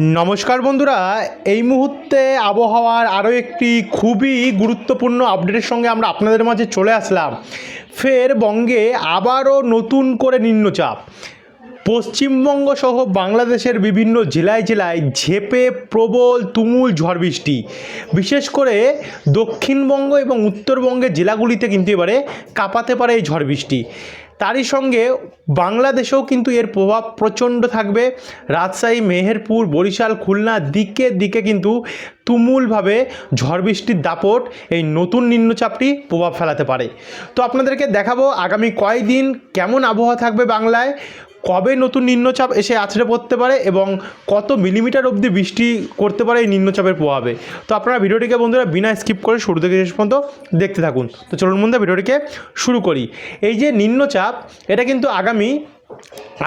নমস্কার বন্ধুরা, এই মুহূর্তে আবহাওয়ার আরও একটি খুবই গুরুত্বপূর্ণ আপডেটের সঙ্গে আমরা আপনাদের মাঝে চলে আসলাম। ফের বঙ্গে আবারও নতুন করে নিম্নচাপ। পশ্চিমবঙ্গ সহ বাংলাদেশের বিভিন্ন জেলায় জেলায় ঝেপে প্রবল তুমুল ঝড় বৃষ্টি। বিশেষ করে দক্ষিণবঙ্গ এবং উত্তরবঙ্গের জেলাগুলিতে কিন্তু এবারে কাঁপাতে পারে এই ঝড় বৃষ্টি। তারই সঙ্গে বাংলাদেশেও কিন্তু এর প্রভাব প্রচণ্ড থাকবে। রাজশাহী, মেহেরপুর, বরিশাল, খুলনা দিকে দিকে কিন্তু তুমুলভাবে ঝড় বৃষ্টির দাপট এই নতুন নিম্নচাপটি প্রভাব ফেলাতে পারে। তো আপনাদেরকে দেখাবো আগামী কয়দিন কেমন আবহাওয়া থাকবে বাংলায় কবে নতুন নিম্নচাপ এসে আছড়ে পড়তে পারে এবং কত মিলিমিটার অবধি বৃষ্টি করতে পারে এই নিম্নচাপের প্রভাবে? তো আপনারা ভিডিওটিকে বন্ধুরা বিনা স্কিপ করে শুরু থেকে শেষ পর্যন্ত দেখতে থাকুন। তো চলুন বন্ধুরা ভিডিওটিকে শুরু করি। এই যে নিম্নচাপ, এটা কিন্তু আগামী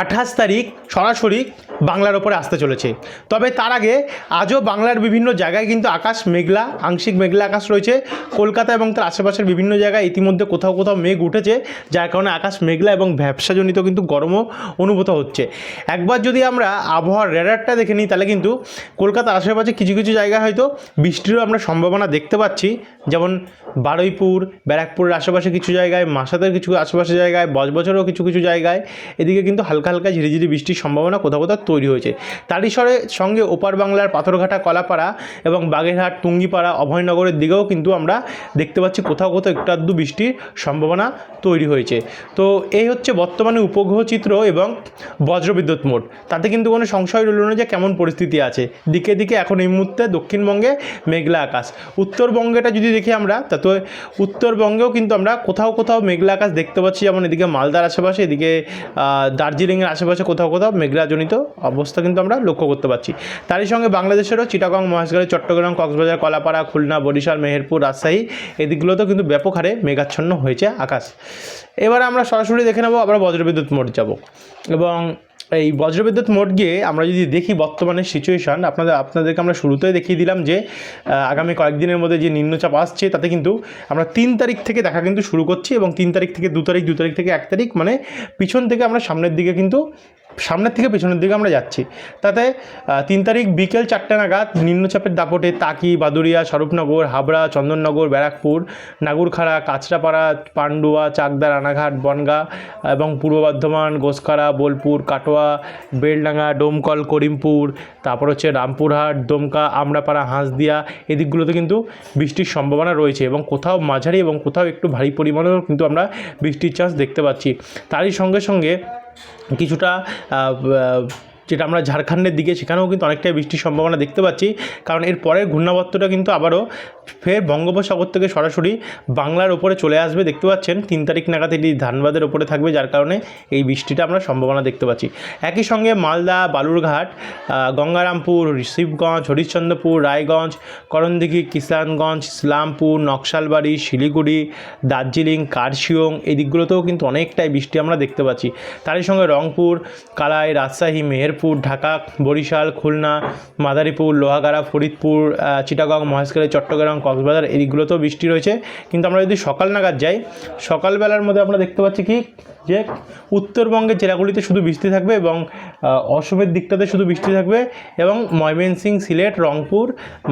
আঠাশ তারিখ সরাসরি বাংলার ওপরে আসতে চলেছে। তবে তার আগে আজও বাংলার বিভিন্ন জায়গায় কিন্তু আকাশ মেঘলা, আংশিক মেঘলা আকাশ রয়েছে। কলকাতা এবং তার আশেপাশের বিভিন্ন জায়গায় ইতিমধ্যে কোথাও কোথাও মেঘ উঠেছে, যার কারণে আকাশ মেঘলা এবং ভ্যাবসাজনিত কিন্তু গরমও অনুভূত হচ্ছে। একবার যদি আমরা আবহাওয়ার রেডারটা দেখে নিই, তাহলে কিন্তু কলকাতার আশেপাশে কিছু কিছু জায়গায় হয়তো বৃষ্টিরও আমরা সম্ভাবনা দেখতে পাচ্ছি। যেমন বারুইপুর, ব্যারাকপুরের আশেপাশে কিছু জায়গায়, মাসাদের কিছু আশেপাশে জায়গায় বজবছরও কিছু কিছু জায়গায়। এদিকে কিন্তু হালকা হালকা ঝিরিঝিরি বৃষ্টির সম্ভাবনা কোথাও কোথাও তৈরি হয়েছে। তারই সঙ্গে ওপার বাংলার পাথরঘাটা, কলাপাড়া এবং বাগেরহাট, টুঙ্গিপাড়া, অভয়নগরের দিকেও কিন্তু আমরা দেখতে পাচ্ছি কোথাও কোথাও একটু আধটু বৃষ্টির সম্ভাবনা তৈরি হয়েছে। তো এই হচ্ছে বর্তমানে উপগ্রহ চিত্র এবং বজ্রবিদ্যুৎ মোট তাতে কিন্তু কোনো সংশয় রইল না যে কেমন পরিস্থিতি আছে। দিকে দিকে এখন এই মুহূর্তে দক্ষিণবঙ্গে মেঘলা আকাশ। উত্তরবঙ্গেটা যদি দেখি আমরা, তা তো উত্তরবঙ্গেও কিন্তু আমরা কোথাও কোথাও মেঘলা আকাশ দেখতে পাচ্ছি। যেমন এদিকে মালদার আশেপাশে, এদিকে দার্জিলিংয়ের আশেপাশে কোথাও কোথাও মেঘলাজনিত অবস্থা কিন্তু আমরা লক্ষ্য করতে পারছি। তারই সঙ্গে বাংলাদেশেরও চিটাগং, মহেশগড় চট্টগ্রাম, কক্সবাজার, কলাপাড়া, খুলনা, বরিশাল, মেহেরপুর, রাজশাহী এদিকগুলোতেও কিন্তু ব্যাপক হারে মেঘাচ্ছন্ন হয়েছে আকাশ। এবার আমরা সরাসরি দেখে নেব আমরা বজ্রবিদ্যুৎ মোট যাব এবং এই বজ্রবিদ্যুৎ মোড গিয়ে আমরা যদি দেখি বর্তমানে সিচুয়েশান আপনাদের, আপনাদেরকে আমরা শুরুতেই দেখিয়ে দিলাম যে আগামী কয়েকদিনের মধ্যে যে নিম্নচাপ আসছে, তাতে কিন্তু আমরা তিন তারিখ থেকে দেখা কিন্তু শুরু করছি এবং তিন তারিখ থেকে দু তারিখ দু তারিখ থেকে এক তারিখ মানে পিছন থেকে আমরা সামনের দিকে কিন্তু সামনের থেকে পেছনের দিকে আমরা যাচ্ছি। তাতে তিন তারিখ বিকেল চারটে নাগাদ নিম্নচাপের দাপটে তাকি বাদুরিয়া স্বরূপনগর, হাবড়া, চন্দননগর, ব্যারাকপুর, নাগুরখাড়া, কাঁচরাপাড়া, পান্ডুয়া, চাকদা, রানাঘাট, বনগা এবং পূর্ব বর্ধমান, গোসখাড়া, বোলপুর, কাটোয়া, বেলডাঙ্গা, ডোমকল, করিমপুর, তারপর হচ্ছে রামপুরহাট, দমকা, আমরাপাড়া, হাঁসদিয়া এদিকগুলোতে কিন্তু বৃষ্টির সম্ভাবনা রয়েছে এবং কোথাও মাঝারি এবং কোথাও একটু ভারী পরিমাণেও কিন্তু আমরা বৃষ্টির চান্স দেখতে পাচ্ছি। তারই সঙ্গে সঙ্গে কিছুটা যেটা আমরা ঝাড়খণ্ডের দিকে, সেখানেও কিন্তু অনেকটাই বৃষ্টির সম্ভাবনা দেখতে পাচ্ছি। কারণ এর পরের ঘূর্ণাবর্তটা কিন্তু আবারও ফের বঙ্গোপসাগর থেকে সরাসরি বাংলার ওপরে চলে আসবে, দেখতে পাচ্ছেন। তিন তারিখ নাগাদ এটি ধানবাদের ওপরে থাকবে, যার কারণে এই বৃষ্টিটা আমরা সম্ভাবনা দেখতে পাচ্ছি। একই সঙ্গে মালদা, বালুরঘাট গঙ্গারামপুর শিবগঞ্জ হরিশ্চন্দ্রপুর, রায়গঞ্জ, করণদিঘি, কিষানগঞ্জ, ইসলামপুর, নকশালবাড়ি, শিলিগুড়ি, দার্জিলিং কার্শিয়ং এই দিকগুলোতেও কিন্তু অনেকটাই বৃষ্টি আমরা দেখতে পাচ্ছি। তারই সঙ্গে রংপুর, কালাই, রাজশাহী মেহেরপুর ঢাকা, বরিশাল, খুলনা, মাদারীপুর, লোহাগাড়া, ফরিদপুর চিটাগং, মহেশখালী, চট্টগ্রাম, কক্সবাজার, এই দিকগুলোতেও বৃষ্টি রয়েছে। কিন্তু আমরা যদি সকাল নাগাদ যাই, সকালবেলার মধ্যে আমরা দেখতে পাচ্ছি কি? যে উত্তরবঙ্গের জেলাগুলিতে শুধু বৃষ্টি থাকবে এবং অসমের দিকটাতে শুধু বৃষ্টি থাকবে এবং ময়মনসিং সিলেট, রংপুর,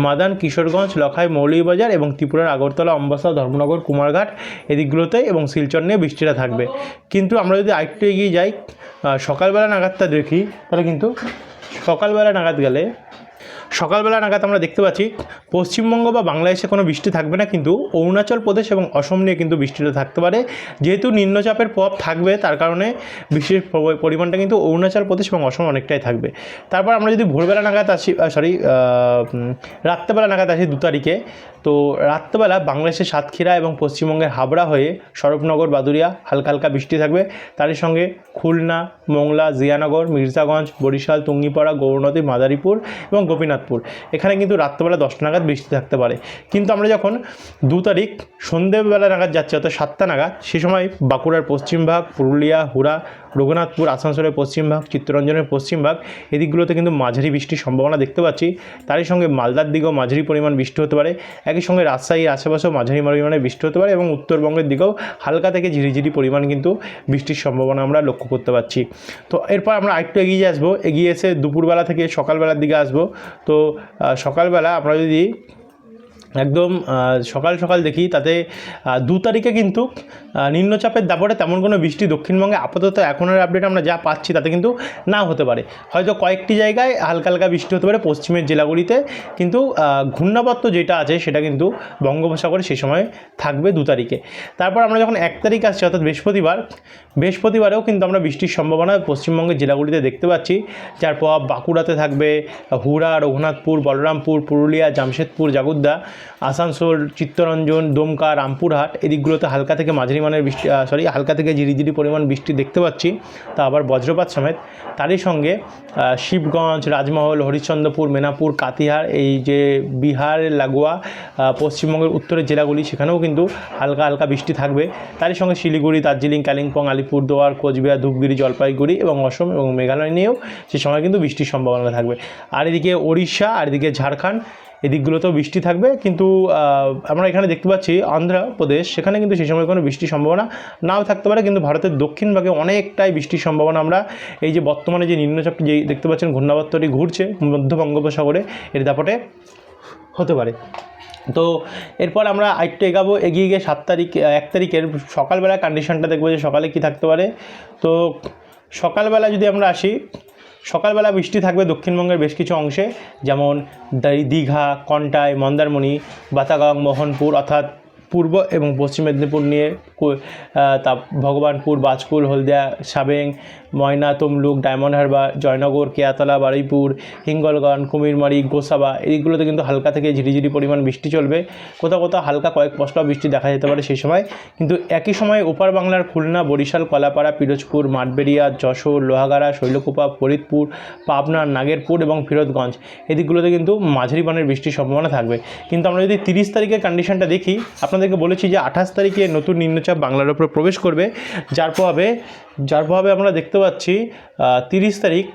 মাদান, কিশোরগঞ্জ, লখাই, মৌলভীবাজার এবং ত্রিপুরার আগরতলা, অম্বাসা, ধর্মনগর, কুমারঘাট এদিকগুলোতে এবং শিলচর নিয়ে বৃষ্টিটা থাকবে। কিন্তু আমরা যদি আরেকটু এগিয়ে যাই সকালবেলা নাগাদটা দেখি, তাহলে কিন্তু সকালবেলা নাগাদ গেলে সকালবেলা নাগাদ আমরা দেখতে পাচ্ছি, পশ্চিমবঙ্গ বা বাংলাদেশে কোনো বৃষ্টি থাকবে না, কিন্তু অরুণাচল প্রদেশ এবং অসম নিয়ে কিন্তু বৃষ্টিটা থাকতে পারে। যেহেতু নিম্নচাপের প্রভাব থাকবে, তার কারণে বৃষ্টির পরিমাণটা কিন্তু অরুণাচল প্রদেশ এবং অসম অনেকটাই থাকবে। তারপর আমরা যদি ভোরবেলা নাগাদ আসি সরি রাত্রেবেলা নাগাদ আসি দু তারিখে, তো রাত্রেবেলা বাংলাদেশের সাতক্ষীরা এবং পশ্চিমবঙ্গের হাবড়া হয়ে স্বরূপনগর বাদুরিয়া হালকা হালকা বৃষ্টি থাকবে। তারই সঙ্গে খুলনা, মোংলা, জিয়ানগর, মির্জাগঞ্জ, বরিশাল তুঙ্গিপাড়া গৌরনদী, মাদারীপুর এবং গোপীনাথপুর এখানে কিন্তু রাত্রেবেলা দশটা নাগাদ বৃষ্টি থাকতে পারে। কিন্তু আমরা যখন দু তারিখ সন্ধেবেলা নাগাদ যাচ্ছি, অর্থাৎ সাতটা নাগাদ, সে সময় বাঁকুড়ার পশ্চিমভাগ পুরুলিয়া, হুড়া রঘুনাথপুর, আসানসোলের পশ্চিমভাগ চিত্তরঞ্জনের পশ্চিমভাগ এদিকগুলোতে কিন্তু মাঝারি বৃষ্টির সম্ভাবনা দেখতে পাচ্ছি। তারই সঙ্গে মালদার দিকেও মাঝারি পরিমাণ বৃষ্টি হতে পারে। একই সঙ্গে রাজশাহীর আশেপাশেও মাঝারি পরিমাণে বৃষ্টি হতে পারে এবং উত্তরবঙ্গের দিকেও হালকা থেকে ঝিরিঝিরি পরিমাণ কিন্তু বৃষ্টির সম্ভাবনা আমরা লক্ষ্য করতে পারছি। তো এরপর আমরা আরেকটু এগিয়ে আসব। এগিয়ে এসে দুপুরবেলা থেকে সকালবেলার দিকে আসব। তো সকালবেলা আমরা যদি একদম সকাল সকাল দেখি তাতে দু তারিখে কিন্তু নিম্নচাপের দাপটে তেমন কোনো বৃষ্টি দক্ষিণবঙ্গে আপাতত এখনের আপডেট আমরা যা পাচ্ছি তাতে কিন্তু না হতে পারে। হয়তো কয়েকটি জায়গায় হালকা হালকা বৃষ্টি হতে পারে পশ্চিমের জেলাগুলিতে কিন্তু আহ, ঘূর্ণাবর্ত যেটা আছে সেটা কিন্তু বঙ্গোপসাগরে সেই সময় থাকবে দু তারিখে। তারপর আমরা যখন এক তারিখ আসছি অর্থাৎ বৃহস্পতিবার বৃহস্পতিবারেও কিন্তু আমরা বৃষ্টির সম্ভাবনা পশ্চিমবঙ্গের জেলাগুলিতে দেখতে পাচ্ছি। যার প্রভাব বাঁকুড়াতে থাকবে হুড়া রঘুনাথপুর বলরামপুর পুরুলিয়া জামশেদপুর জাগুদ্দা। আসানসোল, চিত্তরঞ্জন, দমকা, রামপুরহাট, এদিকগুলোতে হালকা থেকে মাঝারি মানের বৃষ্টি সরি হালকা থেকে ঝিরিঝিরি পরিমাণ বৃষ্টি দেখতে পাচ্ছি। তা আবার বজ্রপাত সমেত। তারই সঙ্গে শিবগঞ্জ, রাজমহল, হরিশ্চন্দ্রপুর, মেনাপুর, কাতিহার, এই যে বিহার, লাগোয়া পশ্চিমবঙ্গের উত্তরের জেলাগুলি, সেখানেও কিন্তু হালকা হালকা বৃষ্টি থাকবে। তারই সঙ্গে শিলিগুড়ি, দার্জিলিং, কালিম্পং, আলিপুরদুয়ার, কোচবিহার, ধূপগিরি, জলপাইগুড়ি এবং অসম এবং মেঘালয় নিয়েও সে সময় কিন্তু বৃষ্টির সম্ভাবনা থাকবে। আর এদিকে ওড়িশা, আর এদিকে ঝাড়খণ্ড এদিকগুলোতেও বৃষ্টি থাকবে, কিন্তু আমরা এখানে দেখতে পাচ্ছি অন্ধ্রপ্রদেশ, সেখানে কিন্তু সেই সময় কোনো বৃষ্টির সম্ভাবনা নাও থাকতে পারে, কিন্তু ভারতের দক্ষিণ ভাগে অনেকটাই বৃষ্টির সম্ভাবনা আমরা এই যে বর্তমানে যে নিম্নচাপটি যেই দেখতে পাচ্ছেন, ঘূর্ণাবর্তটি ঘুরছে মধ্য বঙ্গোপসাগরে, এর দাপটে হতে পারে। তো এরপর আমরা আরেকটু এগাবো, এগিয়ে গিয়ে সাত তারিখ, এক তারিখের সকালবেলা কন্ডিশনটা দেখব যে সকালে কি থাকতে পারে। তো সকালবেলা যদি আমরা আসি সকালবেলা বৃষ্টি থাকবে দক্ষিণবঙ্গের বেশ কিছু অংশে, যেমন দীঘা, কন্টাই, মন্দারমণি, বাতাগাং, মোহনপুর, অর্থাৎ পূর্ব এবং পশ্চিম মেদিনীপুর নিয়ে তা, ভগবানপুর বাজকুল হলদিয়া, সাবেং ময়না, তমলুক, ডায়মন্ড হারবার, জয়নগর, কেয়াতলা, বারুইপুর, হিঙ্গলগঞ্জ, কুমিরমারি, গোসাবা এইগুলোতে কিন্তু হালকা থেকে ঝিরিঝিরি পরিমাণ বৃষ্টি চলবে। কোথাও কোথাও হালকা কয়েক পশলা বৃষ্টি দেখা যেতে পারে সেই সময়। কিন্তু একই সময় ওপার বাংলার খুলনা, বরিশাল, কলাপাড়া, পিরোজপুর, মাঠবেড়িয়া, যশোর, লোহাগাড়া, শৈলকুপা, ফরিদপুর, পাবনা, নাগেরপুর এবং ফিরোজগঞ্জ এদিকগুলোতে কিন্তু মাঝারি মানের বৃষ্টির সম্ভাবনা থাকবে। কিন্তু আমরা যদি তিরিশ তারিখের কন্ডিশনটা দেখি, আপনাদেরকে বলেছি যে আঠাশ তারিখে নতুন নিম্নচাপ বাংলার উপর প্রবেশ করবে। যার প্রভাবে যার প্রভাবে আমরা দেখতে পাচ্ছি তিরিশ তারিখ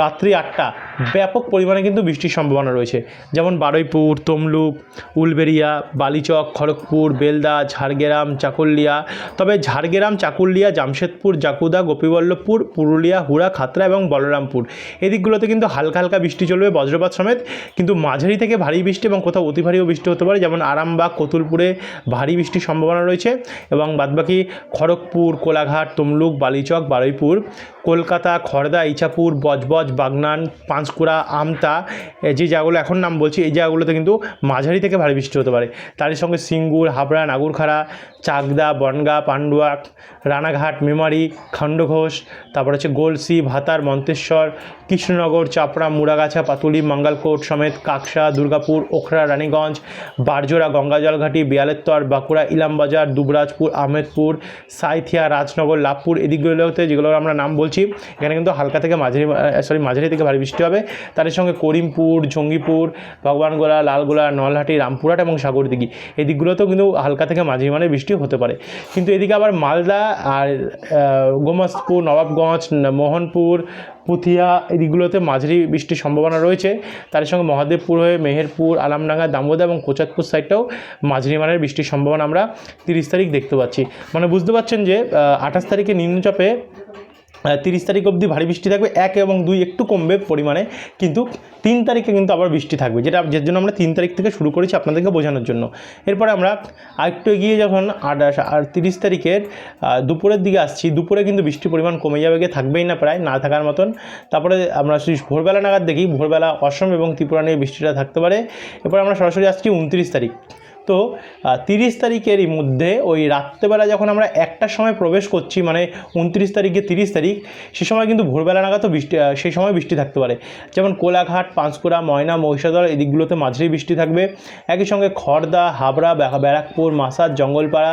রাত্রি আটটা। ব্যাপক পরিমাণে কিন্তু বৃষ্টির সম্ভাবনা রয়েছে। যেমন বারুইপুর, তমলুক উলবেরিয়া বালিচক, খড়গপুর, বেলদা, ঝাড়গ্রাম, চাকুলিয়া। তবে ঝাড়গ্রাম, চাকুলিয়া, জামশেদপুর, জাকুদা, গোপীবল্লভপুর, পুরুলিয়া, হুড়া খাতড়া এবং বলরামপুর। এদিকগুলোতে কিন্তু হালকা হালকা বৃষ্টি চলবে বজ্রপাত সমেত, কিন্তু মাঝারি থেকে ভারী বৃষ্টি এবং কোথাও অতি ভারীও বৃষ্টি হতে পারে, যেমন আরামবাগ, কতুলপুরে ভারী বৃষ্টির সম্ভাবনা রয়েছে এবং বাদবাকি খড়গপুর, কোলাঘাট, তমলুক, বালিচক, বারুইপুর, কলকাতা, খড়দা ইচাপুর বজবজ, বাগনান পাঁশকুড়া আমতা যে জায়গাগুলো এখন নাম বলছি, এই জায়গাগুলোতে কিন্তু মাঝারি থেকে ভারী বৃষ্টি হতে পারে। তারই সঙ্গে সিঙ্গুর, হাবড়া, নাগুরখাড়া চাকদা, বনগা, পান্ডুয়া, রানাঘাট, মেমারি, খণ্ডঘোষ, তারপর হচ্ছে গোলসি, ভাতার, মন্তেশ্বর, কৃষ্ণনগর, চাপড়া, মুড়াগাছা, পাতুলি, মঙ্গলকোট সমেত কাকসা, দুর্গাপুর, ওখরা, রানীগঞ্জ, বারজোড়া, গঙ্গাজলঘাটি, বিয়ালেত্তর, বাঁকুড়া, ইলামবাজার, দুবরাজপুর, আহমেদপুর, সাইথিয়া, রাজনগর, লাভপুর এদিকগুলোতে যেগুলো আমরা নাম বলছি, এখানে কিন্তু হালকা থেকে মাঝারি সরি মাঝারি থেকে ভারী বৃষ্টি হবে। তার সঙ্গে করিমপুর, জঙ্গিপুর, ভগবানগোলা, লালগোলা, নলহাটি, রামপুরহাট এবং সাগরদিঘি এই দিকগুলোতেও কিন্তু হালকা থেকে মাঝারি মানে বৃষ্টি হতে পারে। কিন্তু এদিকে আবার মালদা আর গোমাসপুর নবাবগঞ্জ, মোহনপুর, পুথিয়া এদিকগুলোতে মাঝারি বৃষ্টির সম্ভাবনা রয়েছে। তার সঙ্গে মহাদেবপুর হয়ে মেহেরপুর, আলামডাঙ্গা, দামোদা এবং কোচাতপুর সাইডটাও মাঝারি মানের বৃষ্টির সম্ভাবনা আমরা তিরিশ তারিখ দেখতে পাচ্ছি। মানে বুঝতে পারছেন যে আঠাশ তারিখে নিম্নচাপে তিরিশ তারিখ অবধি ভারী বৃষ্টি থাকবে, এক এবং দুই একটু কমবে পরিমাণে, কিন্তু তিন তারিখে কিন্তু আবার বৃষ্টি থাকবে, যেটা যার জন্য আমরা তিন তারিখ থেকে শুরু করেছি আপনাদেরকে বোঝানোর জন্য। এরপরে আমরা আরেকটু এগিয়ে যখন আঠাশ আর তিরিশ তারিখের দুপুরের দিকে আসছি, দুপুরে কিন্তু বৃষ্টির পরিমাণ কমে যাবে, গিয়ে থাকবেই না প্রায়, না থাকার মতন। তারপরে আমরা ভোরবেলা নাগাদ দেখি, ভোরবেলা অসম এবং ত্রিপুরা নিয়ে বৃষ্টিটা থাকতে পারে। এরপর আমরা সরাসরি আসছি উনত্রিশ তারিখ। তো তিরিশ তারিখেরই মধ্যে ওই রাত্রেবেলা যখন আমরা একটার সময় প্রবেশ করছি মানে উনত্রিশ তারিখে তিরিশ তারিখ, সে সময় কিন্তু ভোরবেলা নাগাদও বৃষ্টি সেই সময় বৃষ্টি থাকতে পারে। যেমন কোলাঘাট, পাঁশকুড়া, ময়না, মহিষাদল, এই দিকগুলোতে মাঝারি বৃষ্টি থাকবে। একই সঙ্গে খড়দা, হাবড়া ব্যারাকপুর, মাসাদ, জঙ্গলপাড়া,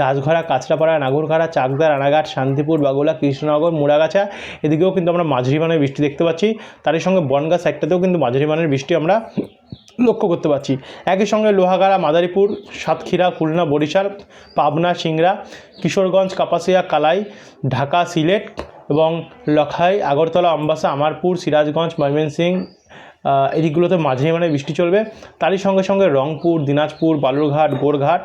দাসঘরা, কাঁচরাপাড়া নাগরঘাড়া চাকদা, রানাঘাট, শান্তিপুর, বাগুলা, কৃষ্ণনগর, মুড়াগাছা, এদিকেও কিন্তু আমরা মাঝারি মানের বৃষ্টি দেখতে পাচ্ছি। তারই সঙ্গে বনগা সাইডটাতেও কিন্তু মাঝারি মানের বৃষ্টি আমরা লক্ষ্য করতে পারছি। একই সঙ্গে লোহাগাড়া, মাদারীপুর, সাতক্ষীরা, খুলনা, বরিশাল, পাবনা, সিংড়া, কিশোরগঞ্জ, কাপাসিয়া, কালাই, ঢাকা, সিলেট এবং লখাই, আগরতলা আমবাসা আমারপুর, সিরাজগঞ্জ, ময়মনসিংহ এদিকগুলোতে মাঝে মানে বৃষ্টি চলবে। তারই সঙ্গে সঙ্গে রংপুর, দিনাজপুর, বালুরঘাট, গোরঘাট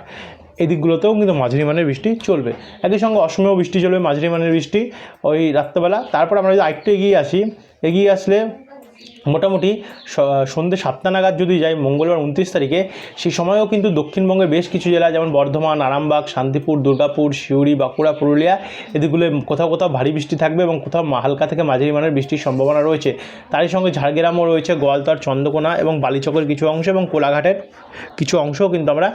এদিকগুলোতেও কিন্তু মাঝারি মানের বৃষ্টি চলবে। একই সঙ্গে অসমেও বৃষ্টি চলবে মাঝারি মানের বৃষ্টি ওই রাত্রেবেলা। তারপর আমরা যদি আরেকটু এগিয়ে আসি, এগিয়ে আসলে মোটামুটি সন্ধ্যে সাতটা নাগাদ যদি যাই, মঙ্গলবার উনত্রিশ তারিখে, সেই সময়ও কিন্তু দক্ষিণবঙ্গের বেশ কিছু জেলা, যেমন বর্ধমান, আরামবাগ, শান্তিপুর, দুর্গাপুর, সিউড়ি, বাঁকুড়া, পুরুলিয়া এদিকগুলো কোথাও কোথাও ভারী বৃষ্টি থাকবে এবং কোথাও হালকা থেকে মাঝারি মানের বৃষ্টির সম্ভাবনা রয়েছে। তারই সঙ্গে ঝাড়গ্রামও রয়েছে, গোয়ালতর, চন্দ্রকোনা এবং বালিচকের কিছু অংশ এবং কোলাঘাটের কিছু অংশও কিন্তু আমরা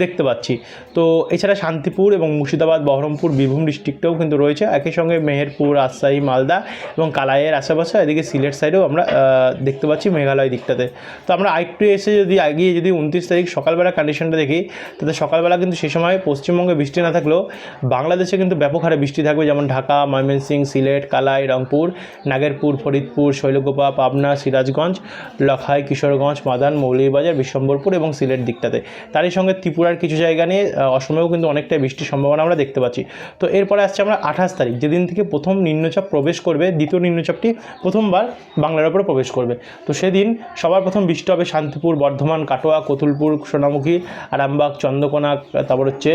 দেখতে পাচ্ছি। তো এছাড়া শান্তিপুর এবং মুর্শিদাবাদ, বহরমপুর, বীরভূম ডিস্ট্রিক্টেও কিন্তু রয়েছে। একই সঙ্গে মেহেরপুর, রাজশাহী, মালদা এবং কালাইয়ের আশেপাশে, এদিকে সিলেট সাইডেও আমরা দেখতে পাচ্ছি মেঘালয় দিকটাতে। তো আমরা আরেকটু এসে যদি এগিয়ে যদি উনত্রিশ তারিখ সকালবেলা কন্ডিশনটা দেখি, তাতে সকালবেলা কিন্তু সে সময় পশ্চিমবঙ্গে বৃষ্টি না থাকলেও বাংলাদেশে কিন্তু ব্যাপক হারে বৃষ্টি থাকবে, যেমন ঢাকা, ময়মনসিংহ, সিলেট, কালাই, রংপুর, নাগেরপুর, ফরিদপুর শৈলগোপা পাবনা, সিরাজগঞ্জ, লখাই, কিশোরগঞ্জ, মাদান, মৌলভীবাজার বিশ্বম্বরপুর এবং সিলেট দিকটাতে। তারই সঙ্গে ত্রিপুরার কিছু জায়গা নিয়ে অসমেও কিন্তু অনেকটাই বৃষ্টির সম্ভাবনা আমরা দেখতে পাচ্ছি। তো এরপরে আসছে আমরা আঠাশ তারিখ, যেদিন থেকে প্রথম নিম্নচাপ প্রবেশ করবে, দ্বিতীয় নিম্নচাপটি প্রথমবার বাংলার ওপরে প্রবেশ করবে। তো সেদিন সবার প্রথম বৃষ্টি হবে শান্তিপুর, বর্ধমান, কাটোয়া, কতুলপুর, সোনামুখী, আরামবাগ, চন্দ্রকোনা, তারপর হচ্ছে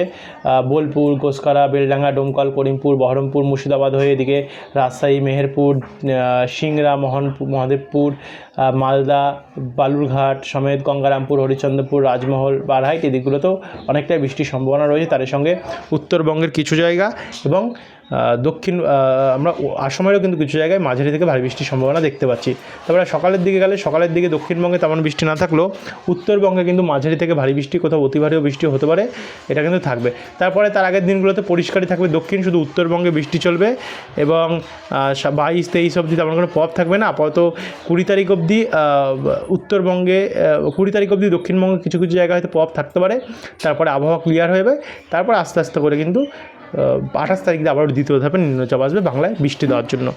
বোলপুর গোসকারা বেলডাঙ্গা, ডোমকল, করিমপুর, বহরমপুর, মুর্শিদাবাদ হয়ে এদিকে রাজশাহী, মেহেরপুর সিংড়া, মোহন, মহাদেবপুর মালদা, বালুরঘাট সমেত গঙ্গারামপুর, হরিচন্দ্রপুর, রাজমহল, বারহাইট, এদিকগুলোতেও অনেকটাই বৃষ্টির সম্ভাবনা রয়েছে। তার সঙ্গে উত্তরবঙ্গের কিছু জায়গা এবং দক্ষিণ আমরা আসামেরও কিন্তু কিছু জায়গায় মাঝারি থেকে ভারী বৃষ্টির সম্ভাবনা দেখতে পাচ্ছি। তারপরে সকালের দিকে গেলে, সকালের দিকে দক্ষিণবঙ্গে তেমন বৃষ্টি না থাকলেও উত্তরবঙ্গে কিন্তু মাঝারি থেকে ভারী বৃষ্টি, কোথাও অতি ভারীও বৃষ্টি হতে পারে, এটা কিন্তু থাকবে। তারপরে তার আগের দিনগুলোতে পরিষ্কারই থাকবে। দক্ষিণ শুধু উত্তরবঙ্গে বৃষ্টি চলবে এবং বাইশ, তেইশ অবধি তেমন কোনো পপ থাকবে না। আপাতত কুড়ি তারিখ অবধি উত্তরবঙ্গে কুড়ি তারিখ অবধি দক্ষিণবঙ্গে কিছু কিছু জায়গায় হয়তো পপ থাকতে পারে। তারপরে আবহাওয়া ক্লিয়ার হয়ে যাবে। তারপর আস্তে আস্তে করে কিন্তু আঠাশ তারিখ আবার দ্বিতীয় ধাপে নিম্নচাপ আসবে বাংলায় বৃষ্টি দেওয়ার জন্য।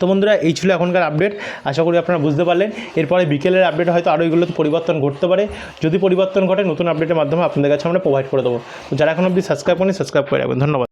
তো বন্ধুরা, এই ছিল এখনকার আপডেট আশা করি আপনারা বুঝতে পারলেন। এরপরে বিকেলের আপডেট হয়তো আরও এগুলোতে পরিবর্তন ঘটতে পারে। যদি পরিবর্তন ঘটে, নতুন আপডেটের মাধ্যমে আপনাদের কাছে আমরা প্রোভাইড করে দেবো। তো যারা এখন অবধি সাবস্ক্রাইব করেন সাবস্ক্রাইব করে রাখবেন। ধন্যবাদ।